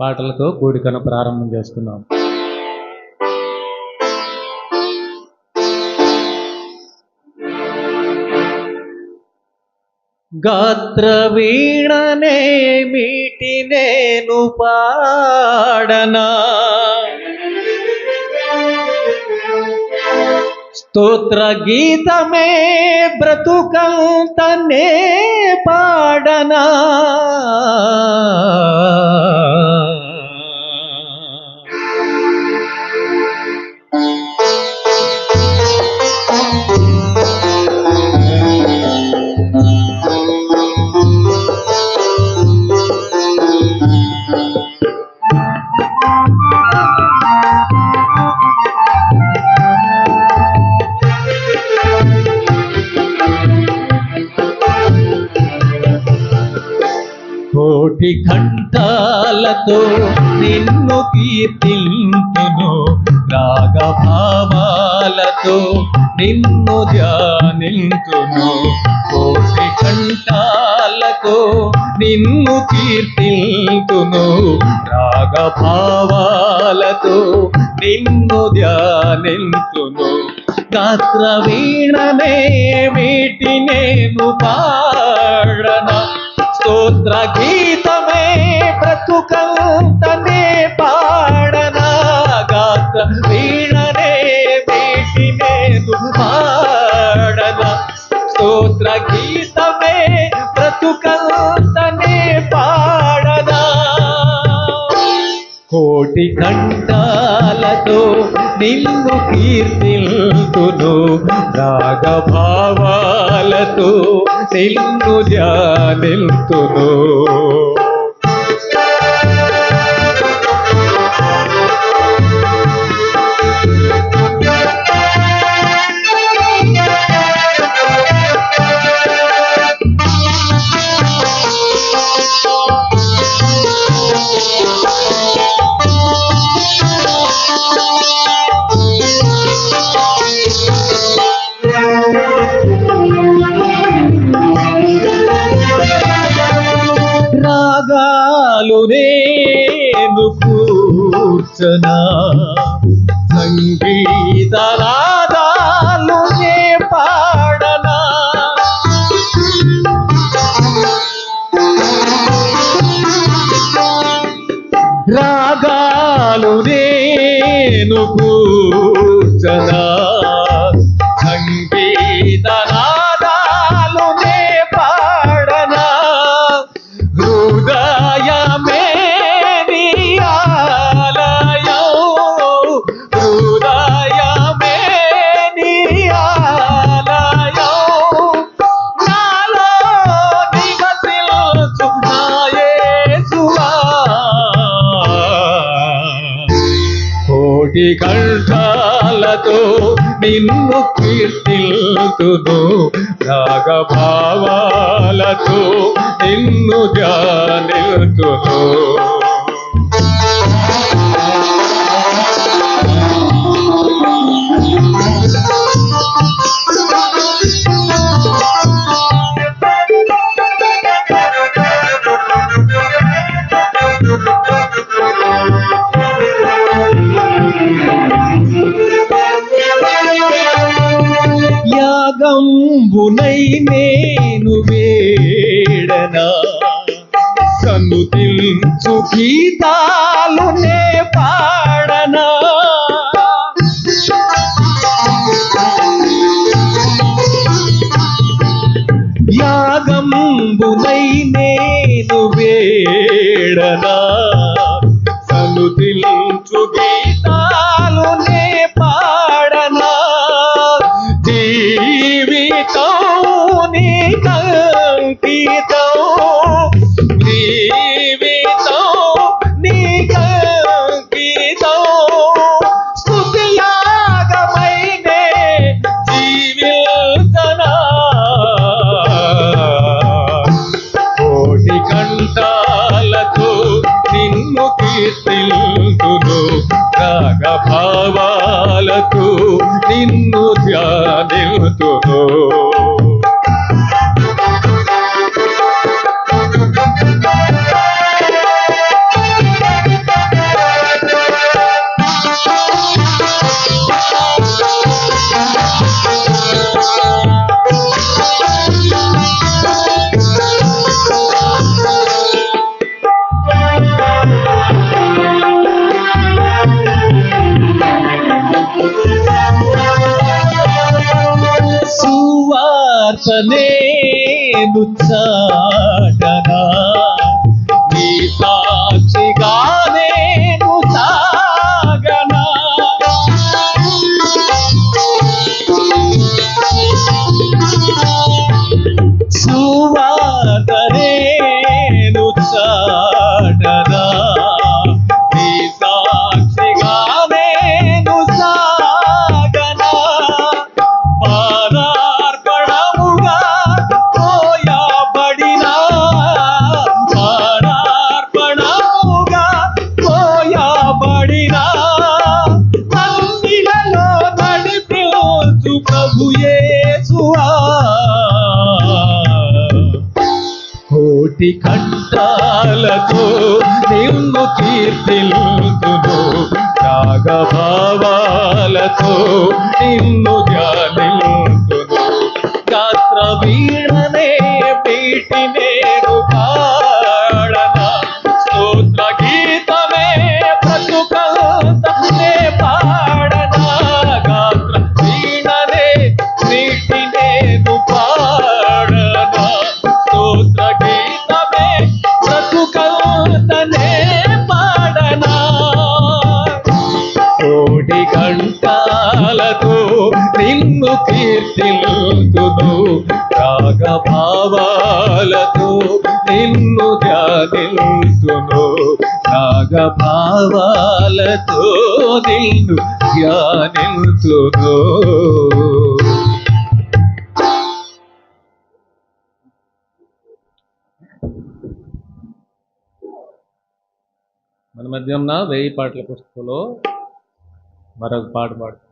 పాటలతో కూడికను ప్రారంభం చేసుకున్నాం గాత్ర వీణనే మీటి నేను పాడనా? స్తోత్ర గీతమే బ్రతుకంతనే పాడనా? కోటి కంఠాలతో నిన్ను కీర్తింతును రాగభావాలతో నిన్ను ధ్యానింతును కోటి కంఠాలతో నిన్ను కీర్తింతును రాగభావాలతో నిన్ను ధ్యానింతును గాత్ర వీణనే వీటి నేను పాడనా స్తోత్ర గీతమే బ్రతుకంతనే పాడనా గాత్ర వీణనే వేసి నేను పాడనా. స్తోత్ర గీతమే బ్రతుకంతనే పాడనా. కోటి కంఠాలతో నిన్ను కీర్తిల్తును రాగభావాలతో నిన్ను ధ్యానిల్తును కూర్చనా సంగీత రాగాలు నే పాడనా. రాగాలు నేను కూర్చనా. కంఠాలతో నిన్ను కీర్తిల్తును రాగభావాలతో నిన్ను ధ్యానిల్తును నేను వేడనా సన్నుతిల్చు గీతాలు నే పాడనా? యాగంబునై నేను వేడనా సన్నుతిల్చు గీతాలు నే పాడనా? జీవితం నిన్ను ధ్యానిల్తును నేను చాటనా కోటి కంఠాలతో నిన్ను కీర్తిల్తును రాగభావాలతో నిన్ను ధ్యానిల్తును గాత్ర వీణనే పీటి నేను రాగభావాలతో నిన్ను ధ్యానిల్తును రాగభావాలతో నిన్ను ధ్యానిల్తును మన మధ్య ఉన్న వెయ్యి పాటల పుస్తకంలో మరొక పాట పాడుతుంది